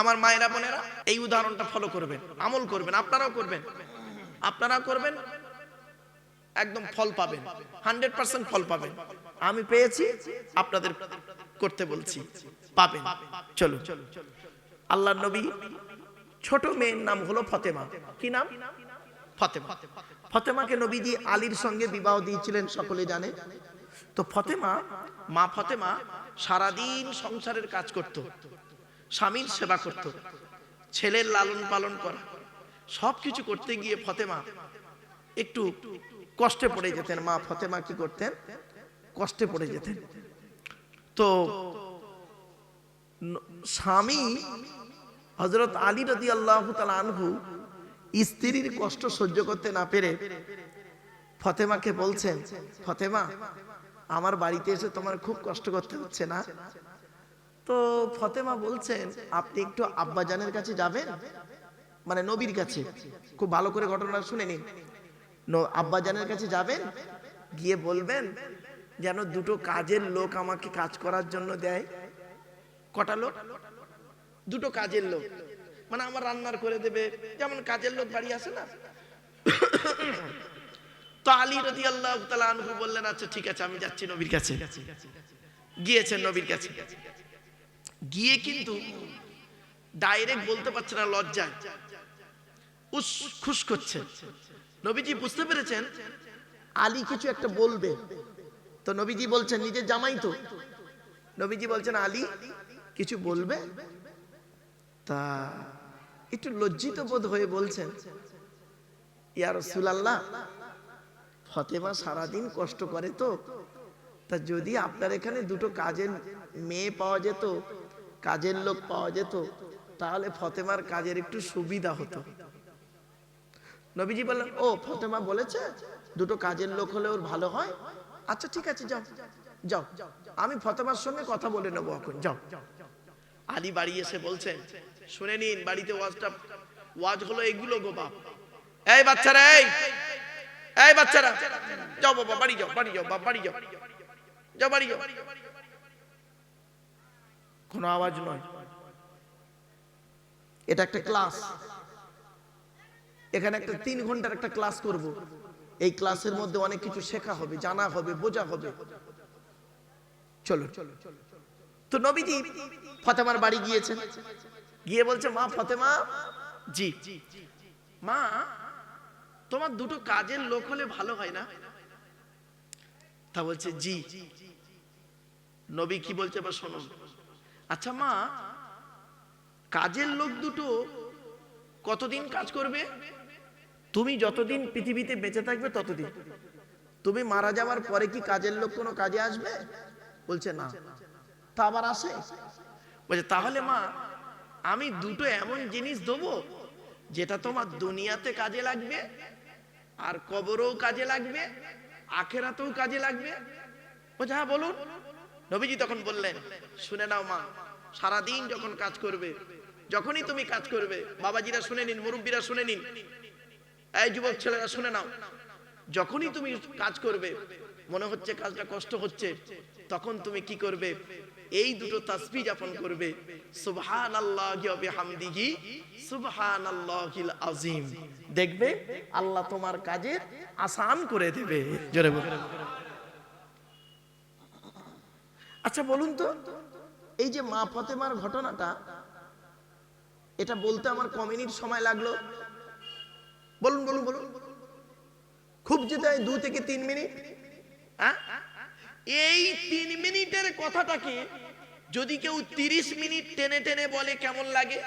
আমার মায়েরা বোনেরা এই উদাহরণটা ফলো করবেন, আমল করবেন, আপনারাও করবেন। আপনারাও করবেন, একদম ফল পাবেন, হান্ড্রেড পার্সেন্ট ফল পাবেন। আমি পেয়েছি, আপনাদের করতে বলছি, পাবেন। চলো আল্লাহ নবী, ছোট মেয়ের নাম হলো ফতেমা। কি নাম? ফতেমা। ফতেমাকে নবীজি আলীর সঙ্গে বিবাহ দিয়েছিলেন, সকলে জানে। তো ফতেমা, মা ফতেমা সারাদিন সংসারের কাজ করত। স্বামীর সেবা করত। ছেলের লালন পালন করা। সব কিছু করতে গিয়ে ফতেমা একটু কষ্টে পড়ে যেতেন। মা ফতেমা কি করতেন? কষ্টে পড়ে যেতেন। তো স্বামী হজরত আলী রদি আল্লাহ আনহু স্ত্রীর কষ্ট সহ্য করতে না পেরে ফতেমাকে বলছেন, ফতেমা, আমার বাড়িতে এসে তোমার খুব কষ্ট করতে হচ্ছে না? তো ফতেমা বলছেন, আপনি একটু আব্বাজানের কাছে যাবেন? মানে নবীর কাছে। খুব ভালো করে ঘটনা শুনে নিন। আব্বাজানের কাছে যাবেন, গিয়ে বলবেন, যেন দুটো কাজের লোক আমাকে কাজ করার জন্য দেয়। কটা লোক? দুটো কাজের লোক। মানে আমার রান্নার করে দেবে। যেমন কাজের লোক বাড়ি আসে না? তো আলী রদি আল্লাহ বললেন আচ্ছা ঠিক আছে, আমি যাচ্ছি নবীর কাছে। গিয়েছেন নবীর কাছে। গিয়ে কিন্তু ডাইরেক্ট বলতে পারছে না, লজ্জায়। খুশ করছে। নবীজি বুঝতে পেরেছেন? আলী কিছু একটা বলবে। তো নবীজি বলছেন, নিজের জামাই তো। নবীজি বলছেন, আলী, কিছু বলবে? তা একটু লজ্জিত বোধ হয়ে বলছেন, ইয়া রাসূলুল্লাহ, ফতেমা সারাদিন কষ্ট করে তো। তা যদি আপনার এখানে দুটো কাজের মেয়ে পাওয়া যেত কাজের লোক পাওয়া যেত, তাহলে ফতেমার কাজের একটু সুবিধা হতো। নবীজি বললেন, ও, ফতেমা বলেছে, দুটো কাজের লোক হলে ওর ভালো হয়? আচ্ছা ঠিক আছে, যাও যাও, আমি ফতেমার সঙ্গে কথা বলে নেব এখন, যাও। আলী বাড়ি এসে বলছেন শুনে নিন, বাড়িতে ওয়াজটা, ওয়াজ হলো এগুলো গো বাপ। এই বাচ্চারা, এই এই বাচ্চারা, যাও বাবা, বাড়ি যাও বাড়ি যাও, বাপ, বাড়ি যাও যাও, বাড়ি যাও। কোনো আওয়াজ নয়। এটা একটা ক্লাস। এখানে একটা তিন ঘণ্টার একটা ক্লাস করব। এই ক্লাসের মধ্যে অনেক কিছু শেখা হবে, জানা হবে, বোঝা হবে। চলো তো নবীজি ফতেমার বাড়ি গিয়েছেন। গিয়ে বলছে, মা ফতেমা, জি, মা, তোমার দুটো কাজের লোক হলে ভালো হয় না? তা বলছে, জি। নবী কি বলছে বা শোনো। আচ্ছা মা, কাজের লোক দুটো কতদিন কাজ করবে? তুমি যতদিন পৃথিবীতে বেঁচে থাকবে ততদিন। তুমি মারা যাওয়ার পরে কি কাজের লোক কোনো কাজে আসবে? বলছে না। তা আবার আসে? বলছে, তাহলে মা, আমি দুটো এমন জিনিস দেবো যেটা তোমার দুনিয়াতে কাজে লাগবে, আর কবরেও কাজে লাগবে, আখেরাতেও কাজে লাগবে। বলছে হ্যাঁ বলুন। নবীজি তখন বললেন, শুনে নাও মা, সারাদিন যখন কাজ করবে, যখনই তুমি কাজ করবে, বাবাজিরা শুনে নিন, মুরব্বীরা শুনে নিন। এই যুবক ছেলেরা, শুনে নাও। যখনই তুমি কাজ করবে, মনে হচ্ছে কাজটা কষ্ট হচ্ছে, তখন তুমি কি করবে? এই দুটো তাসবি যাপন করবে। সুবহান হামদিহি সুবহান আজিম দেখবে আল্লাহ তোমার কাজের আসান করে দেবে। জোরে বলে আচ্ছা বলুন তো। এই যে মা ফতেমার ঘটনাটা, এটা বলতে আমার ক মিনিট সময় লাগল? বলুন বলুন বলুন। খুব যেতে হয় দু থেকে তিন মিনিট? এই তিন মিনিটের কথাটাকে যদি কেউ তিরিশ মিনিট টেনে টেনে বলে, কেমন লাগে?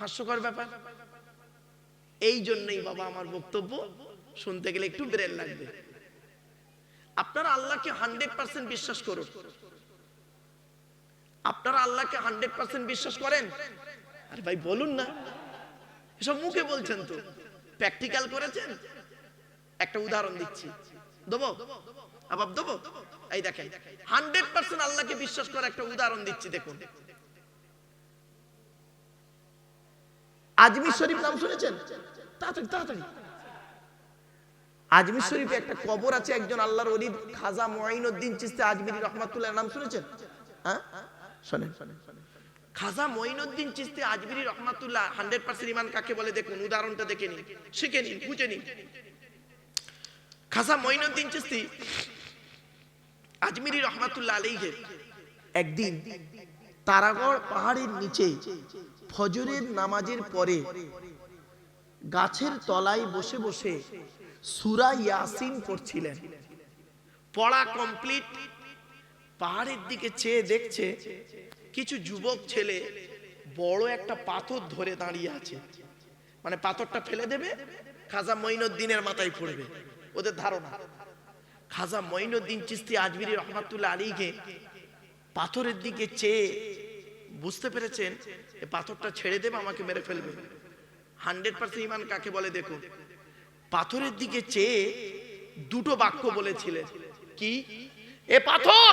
হাস্যকর ব্যাপার। এই জন্যই বাবা আমার বক্তব্য শুনতে গেলে একটু ব্রেন লাগবে। আপনারা আল্লাহকে হান্ড্রেড পার্সেন্ট বিশ্বাস করুন। আপনারা আল্লাহকে হান্ড্রেড পার্সেন্ট বিশ্বাস করেন? আরে ভাই, বলুন না। এসব মুখে বলছেন তো। প্র্যাকটিক্যাল করেছেন? একটা উদাহরণ দিচ্ছি। দেবো? আবার দেবো? এই দেখেন, হান্ড্রেড পার্সেন্ট আল্লাহকে বিশ্বাস করে একটা উদাহরণ দিচ্ছি, দেখুন। আজমির শরীফ নাম শুনেছেন? তাড়াতাড়ি তাড়াতাড়ি। আজমির শরীফে একটা কবর আছে একজন আল্লাহর অলি খাজা মুঈনুদ্দিন চিস্তি আজমিরি রহমাতুল্লাহ নাম শুনেছেন? হ্যাঁ? শোনেন। খাজা মঈনুদ্দিন চিস্তি আজমিরি রহমাতুল্লাহ হান্ড্রেড পার্সেন্ট ইমান কাকে বলে? দেখুন উদাহরণটা দেখে নিন শিখে নিন বুঝে নিন। খাজা মঈনুদ্দিন চিস্তি আজমিরি রহমাতুল্লাহ আলাইহে একদিন তারাগড় পাহাড়ের নিচে ফজরের নামাজের পরে গাছের তলায় বসে বসে সুরা ইয়াসিন পড়ছিলেন। পড়া কমপ্লিট পাহাড়ের দিকে চেয়ে দেখছে কিছু যুবক ছেলে বড় একটা পাথর ধরে দাঁড়িয়ে আছে। মানে পাথরটা ফেলে দেবে, খাজা মঈনুদ্দিনের মাথায় পড়বে, ওদের ধারণা। খাজা মঈনুদ্দিন চিস্তি আজমিরি রহমাতুল্লাহ আলীকে পাথরের দিকে চেয়ে বুঝতে পেরেছেন পাথরটা ছেড়ে দেবে, আমাকে মেরে ফেলবে। হান্ড্রেড পার্সেন্ট ইমান কাকে বলে দেখুন? পাথরের দিকে চেয়ে দুটো বাক্য বলেছিলেন। কি? এ পাথর,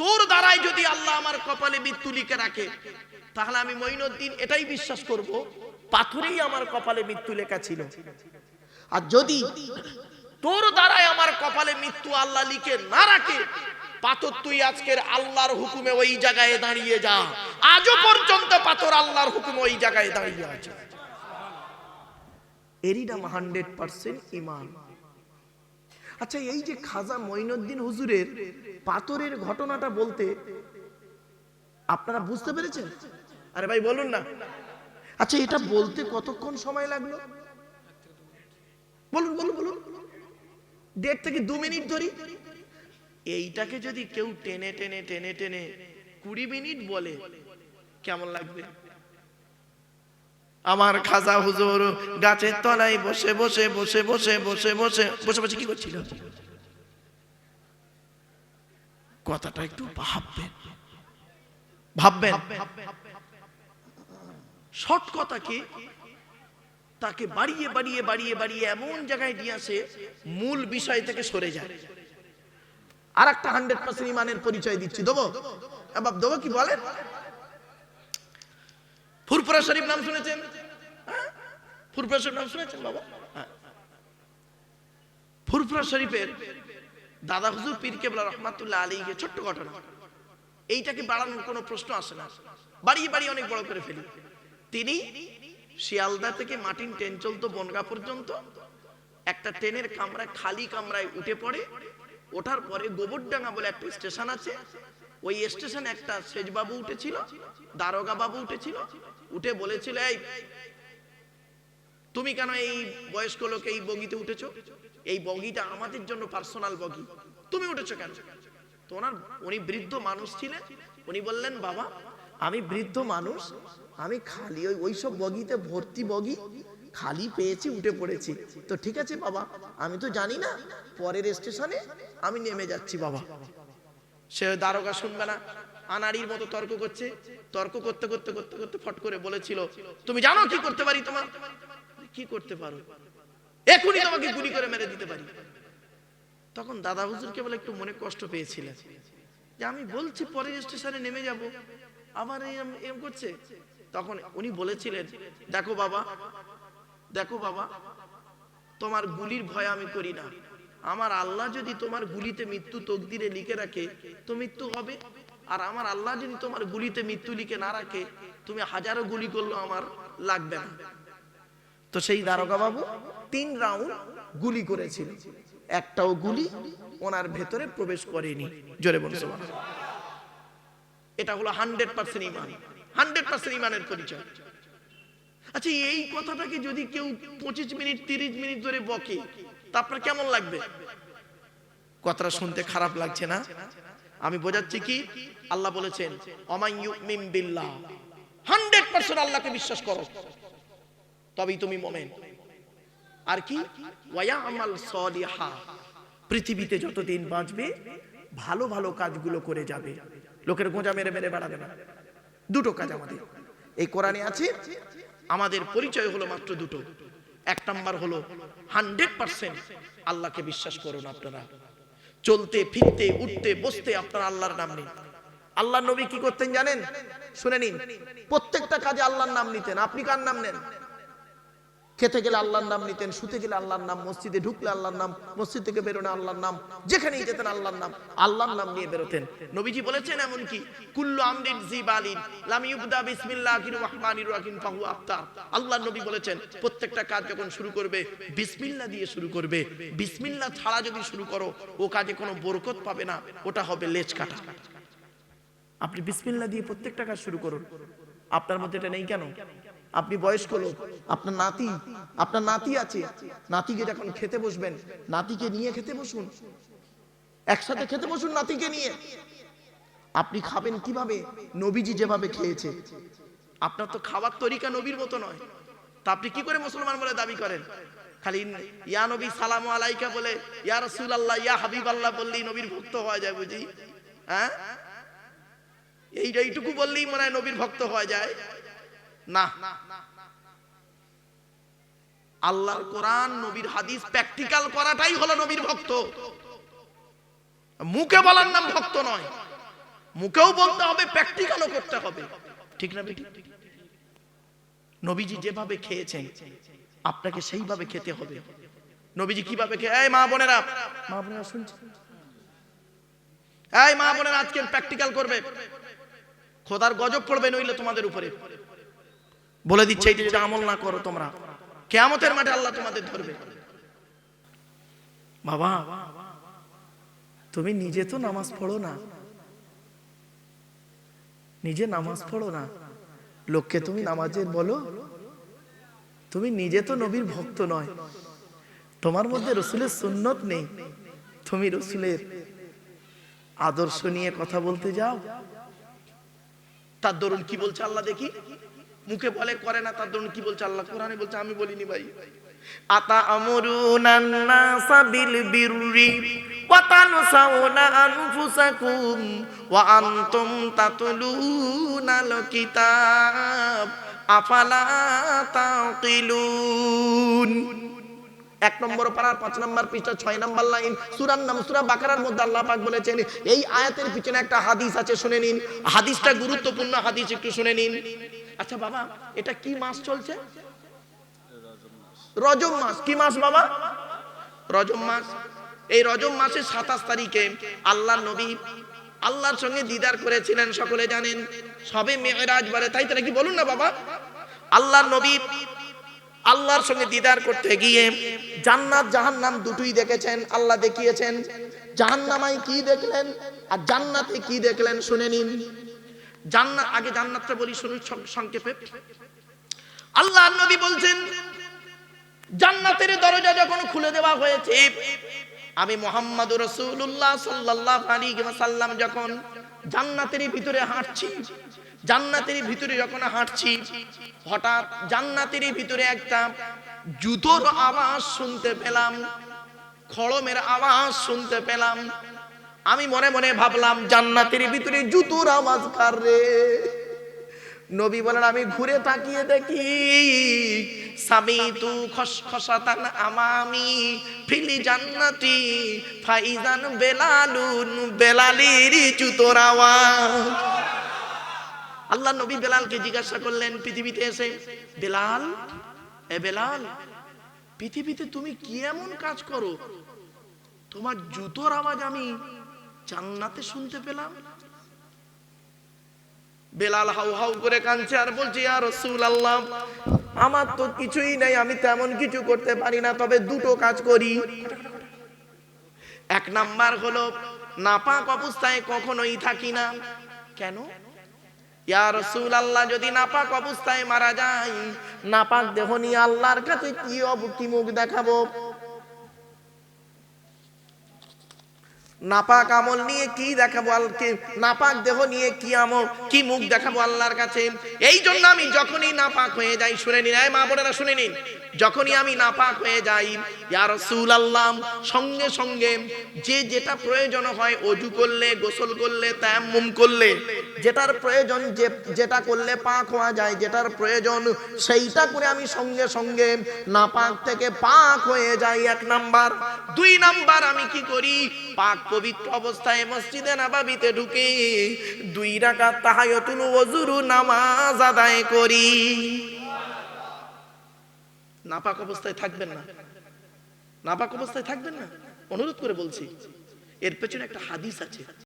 তোর দ্বারাই যদি আল্লাহ আমার কপালে মৃত্যু লিখে রাখে, তাহলে আমি মঈনুদ্দিন এটাই বিশ্বাস করব, পাথরেই আমার কপালে মৃত্যু লেখা ছিল। আর যদি তোর দ্বারাই আমার কপালে মৃত্যু আল্লাহ লিখে না রাখে, পাথর তুই আজকের আল্লাহর হুকুমে ওই জায়গায় দাঁড়িয়ে যা। আজও পর্যন্ত পাথর আল্লাহর হুকুমে ওই জায়গায় দাঁড়িয়ে আছে। এরই নাম হান্ড্রেড পার্সেন্ট ইমান। আচ্ছা এই যে খাজা মঈনুদ্দিন হুজুরের পাথরের ঘটনাটা বলতে আপনারা বুঝতে পেরেছেন? আরে ভাই, বলুন না। আচ্ছা এটা বলতে কতক্ষণ সময় লাগল? বলুন বলুন বলুন। দেড় থেকে দু মিনিট ধরি। এইটাকে যদি কেউ টেনে টেনে টেনে টেনে কুড়ি মিনিট বলে, কেমন লাগবে? আমার খাজা হুজুর গাছের তলায় বসে বসে বসে বসে বসে বসে বসে বসে কি করছিল? কথাটা একটু ভাববেন। ভাববেন। শর্ট কথা কি? তাকে বাড়িয়ে বাড়িয়ে বাড়িয়ে বাড়িয়ে এমন জায়গায় নিয়ে আসে, মূল বিষয় থেকে সরে যায়। আর একটা হান্ড্রেড পার্সেন্ট ইমানের পরিচয় দিচ্ছি। দেবো? বাব দেবো কি বলেন? ফুরফুরা শরীফ নাম শুনেছেন? হ্যাঁ? ফুরফুরা শরীফ নাম শুনেছেন বাবা? হ্যাঁ। ফুরফুরা শরীফের দাদা হুজুর পীর কেবলা রহমাতুল্লাহ আলীকে ছোট্ট ঘটনা। এইটাকে বাড়ানোর কোনো প্রশ্ন আসে না? বাড়িয়ে বাড়িয়ে অনেক বড় করে ফেলি। তিনি শিয়ালদা থেকে মাটিন ট্রেন চলতো বনগা পর্যন্ত। একটা ট্রেনের কামরায়, খালি কামরায় উঠে পড়ে। ওঠার পরে গোবরডাঙ্গা বলে একটা স্টেশন আছে। ওই স্টেশনে একটা সেজবাবু উঠেছিল দারোগা বাবু উঠেছিল। উঠে বলেছিল, এই, তুমি কেন এই বয়স্ক লোক এই বগিতে উঠেছো? এই বগিটা আমাদের জন্য পার্সোনাল বগি। তুমি উঠেছো কেন? তো ওনার, উনি বৃদ্ধ মানুষ ছিলেন। উনি বললেন, বাবা, আমি বৃদ্ধ মানুষ, আমি খালি ওই ওইসব বগিতে ভর্তি বগি, খালি পেয়েছি, উঠে পড়েছি। তো ঠিক আছে বাবা, আমি তো জানি না, পরের স্টেশনে আমি নেমে যাচ্ছি বাবা। সে দারোগা শুনবে না। আনাড়ির মতো তর্ক করছে। তর্ক করতে করতে করতে করতে ফট করে বলেছিল, তুমি জানো কি করতে পারি তোমার? কি করতে পারো? এখনই তোমাকে গুলি করে মেরে দিতে পারি। তখন দাদা হুজুরকে বলে একটু মনে কষ্ট পেয়েছিলেন। যে আমি বলছি পরের স্টেশনে নেমে যাব। আবার এরম করছে। তখন উনি বলেছিলেন, দেখো বাবা দেখো বাবা, তোমার গুলির ভয় আমি করি না। আমার আল্লাহ যদি তোমার গুলিতে মৃত্যু তকদিরে লিখে রাখে, তো মৃত্যু হবে? আর আমার আল্লাহ যদি তোমার গুলিতে মৃত্যু লিখে না রাখে, তুমি হাজারো গুলি করল আমার লাগবে না। তো সেই দারোগা বাবু তিন রাউন্ড গুলি করেছিল। একটাও গুলি ওনার ভেতরে প্রবেশ করেনি। জোরে বলছে এটা হলো হান্ড্রেড পার্সেন্ট ইমান হান্ড্রেড পার্সেন্ট ইমানের পরিচয়। আচ্ছা এই কথাটাকে যদি কেউ পঁচিশ মিনিট, তিরিশ মিনিট ধরে বকে, তা আপনার কেমন লাগবে? কথাটা শুনতে খারাপ লাগছে না? আমি বোঝাচ্ছি কি? আল্লাহ বলেছেন বিল্লাহ। হান্ড্রেড পার্সেন্ট আল্লাহকে বিশ্বাস করো। তবেই তুমি মোমেন। আর কি? আমাল পৃথিবীতে যতদিন বাঁচবে, ভালো ভালো কাজগুলো করে যাবে। লোকের গোঁজা মেরে মেরে বেড়াবে না। দুটো কাজ আমাদের। এই কোরআনে আছে, আমাদের পরিচয় হলো মাত্র দুটো। এক নাম্বার হলো হান্ড্রেড পার্সেন্ট আল্লাহকে বিশ্বাস করুন আপনারা। চলতে, ফিরতে, উঠতে, বসতে আপনার আল্লাহর নাম নিন। আল্লাহ নবী কি করতেন জানেন? শুনে নিন। প্রত্যেকটা কাজে আল্লাহর নাম নিতেন। আপনি কার নাম নেন? খেতে গেলে আল্লাহর নাম নিতেন, শুতে গেলে আল্লাহর নাম, মসজিদে ঢুকলে আল্লাহর নাম, মসজিদ থেকে বেরোনে আল্লাহর নাম, যেখানেই যেতেন আল্লাহর নাম আল্লাহর নাম নিয়ে বেরোতেন। নবীজি বলেছেন এমন কুল্লু আমরিন জিবালিন লাম ইউবদা বিসমিল্লাহির রহমানির রহিম ফাহু আফতার আল্লাহর নবী বলেছেন, প্রত্যেকটা কাজ যখন শুরু করবে বিসমিল্লাহ দিয়ে শুরু করবে। বিসমিল্লাহ ছাড়া যদি শুরু করো, ও কাজে কোনো বরকত পাবে না, ওটা হবে লেজ কাটা। আপনি বিসমিল্লাহ দিয়ে প্রত্যেকটা কাজ শুরু করুন। আপনার মধ্যে এটা নেই কেন? আপনি বয়স্ক লোক, আপনার নাতি আপনার নাতি আছে। নাতিকে যখন খেতে বসবেন, নাতিকে নিয়ে খেতে বসুন। একসাথে খেতে বসুন নাতিকে নিয়ে। আপনি খাবেন কীভাবে? নবীজি যেভাবে খেয়েছে। আপনার তো খাবার তরিকা নবীর মতো নয়। তা আপনি কি করে মুসলমান বলে দাবি করেন? খালি ইয়া নবী সালাম আলাইকা বলে, ইয়া রসুল আল্লাহ ইয়া হাবিব আল্লাহ বললেই নবীর ভক্ত হওয়া যায় বুঝি? হ্যাঁ? এই এইটুকু বললেই মনে হয় নবীর ভক্ত হওয়া যায়। না। আল্লাহর কোরআন, নবীর হাদিস প্র্যাকটিক্যাল করাটাই হলো নবীর ভক্ত। মুখে বলার নাম ভক্ত নয়। মুখেও বলতে হবে প্র্যাকটিক্যালও করতে হবে। ঠিক না বেটি? নবীজি যেভাবে খেয়েছেন, আপনাকে সেইভাবে খেতে হবে। নবীজি কীভাবে খেয়ে এই মা বোনেরা মা বোনেরা শুনছে এই মা বোনেরা আজকে প্র্যাকটিক্যাল করবে। খোদার গজব পড়বে নইলে তোমাদের উপরে। বলে দিচ্ছে, এইটা যদি আমল না করো তোমরা, কেয়ামতের মাঠে আল্লাহ তোমাদের ধরবে। বাবা, তুমি নিজে তো নামাজ পড়ো না। নিজে নামাজ পড়ো না। লোককে তুমি নামাজের বলো, তুমি নিজে তো নবীর ভক্ত নয়। তোমার মধ্যে রসুলের সুন্নত নেই। তুমি রসুলের আদর্শ নিয়ে কথা বলতে যাও। তার দরুন কি বলছে আল্লাহ দেখি? মুখে বলে করে না তার দরুন কি বলছে আল্লাহ? কোরআনে বলছে আমি বলিনি ভাই। আতা আমরুনান নাসা বিল বিররি ওয়া তানসাউনা আনফুসাকুম ওয়া আনতুম তাতলুনাল কিতাব আফালা তাকিলুন? এক নম্বর পাড়ার পাঁচ নম্বর পৃষ্ঠা ছয় নম্বর লাইন সুরার নাম সুরা বাকারার মধ্যে আল্লাহ পাক বলেছেন এই আয়াতের পিছনে একটা হাদিস আছে শুনে নিন। হাদিসটা গুরুত্বপূর্ণ হাদিস একটু শুনে নিন। আচ্ছা বাবা, এটা কি মাস চলছে? রজব মাস। কি মাস বাবা? রজব মাস। এই রজব মাসের সাতাশ তারিখে আল্লাহ নবী আল্লাহর সঙ্গে দিদার করেছিলেন, সকলে জানেন। সবে মেয়েরাজ বারে, তাই তারা কি বলুন না বাবা? আল্লাহর নবী আল্লাহর সঙ্গে দিদার করতে গিয়ে জান্নাত, জাহান্নাম দুটোই দেখেছেন, আল্লাহ দেখিয়েছেন। জাহান্নামাই কি দেখলেন আর জান্নাতে কি দেখলেন, শুনে নিন। জান্নাত, আগে জান্নাতটা বলি, শুনুন সংক্ষেপে। আল্লাহ নবী বলছেন, জান্নাতের দরজা যখন খুলে দেওয়া হয়েছে, আমি মোহাম্মদ রসুল্লাহ সাল্লাহ আলী সাল্লাম যখন জান্নাতের ভিতরে হাঁটছি, জান্নাতের ভিতরে যখন হাঁটছি, হঠাৎ জান্নাতের ভিতরে একটা জুতোর আওয়াজ শুনতে পেলাম, খড়মের আওয়াজ শুনতে পেলাম আমি মনে মনে ভাবলাম, জান্নাতের ভিতরে জুতোর আওয়াজ কার রে? নবী বলেন, আমি ঘুরে তাকিয়ে দেখি সাবিতু খসখসাতান আমামি, ফিলি জান্নাতি, ফাইজান বেলালুন বেলালির জুতোর আওয়াজ। আল্লাহ নবী বেলালকে জিজ্ঞাসা করলেন, পৃথিবীতে এসে, বেলাল, এ বেলাল, পৃথিবীতে তুমি কি এমন কাজ করো? তোমার জুতোর আওয়াজ আমি জান্নাতে শুনতে পেলাম। বেলাল হাউ হাউ করে কাঁদছে আর বলছে আর রসুল আল্লাহ আমার তো কিছুই নেই, আমি তেমন কিছু করতে পারি না, তবে দুটো কাজ করি। এক নাম্বার হলো, নাপাক অবস্থায় কখনোই থাকি না। কেন? ইয়া রসুল আল্লাহ যদি নাপাক অবস্থায় মারা যায়, নাপাক দেহ নিয়ে আল্লাহর কাছে কি অব কি মুখ দেখাবো? নাপাক আমল নিয়ে কি দেখাবো আল্লাহকে নাপাক দেহ নিয়ে কি আমল, কি মুখ দেখাবো আল্লাহর কাছে? এই জন্য আমি যখনই নাপাক হয়ে যাই, শুনে নিন। মা বোনেরা, শুনে নিন। যখনই আমি নাপাক হয়ে যাই, ইয়া রাসূল সঙ্গে সঙ্গে যে যেটা প্রয়োজন হয় অজু করলে, গোসল করলে, তায়াম্মুম করলে, যেটার প্রয়োজন যে, যেটা করলে পাক হওয়া যায়, যেটার প্রয়োজন সেইটা করে আমি সঙ্গে সঙ্গে নাপাক থেকে পাক হয়ে যাই এক নাম্বার। দুই নাম্বার আমি কি করি? পাক পবিত্র অবস্থায় মসজিদে নাবাবিতে ঢুকে, দুই রাকাত তাহায়াতুল ওযুরু নামাজ আদায় করি। নাপাক অবস্থায় থাকবেন না। নাপাক অবস্থায় থাকবেন না? অনুরোধ করে বলছি, এর পেছনে একটা হাদিস আছে।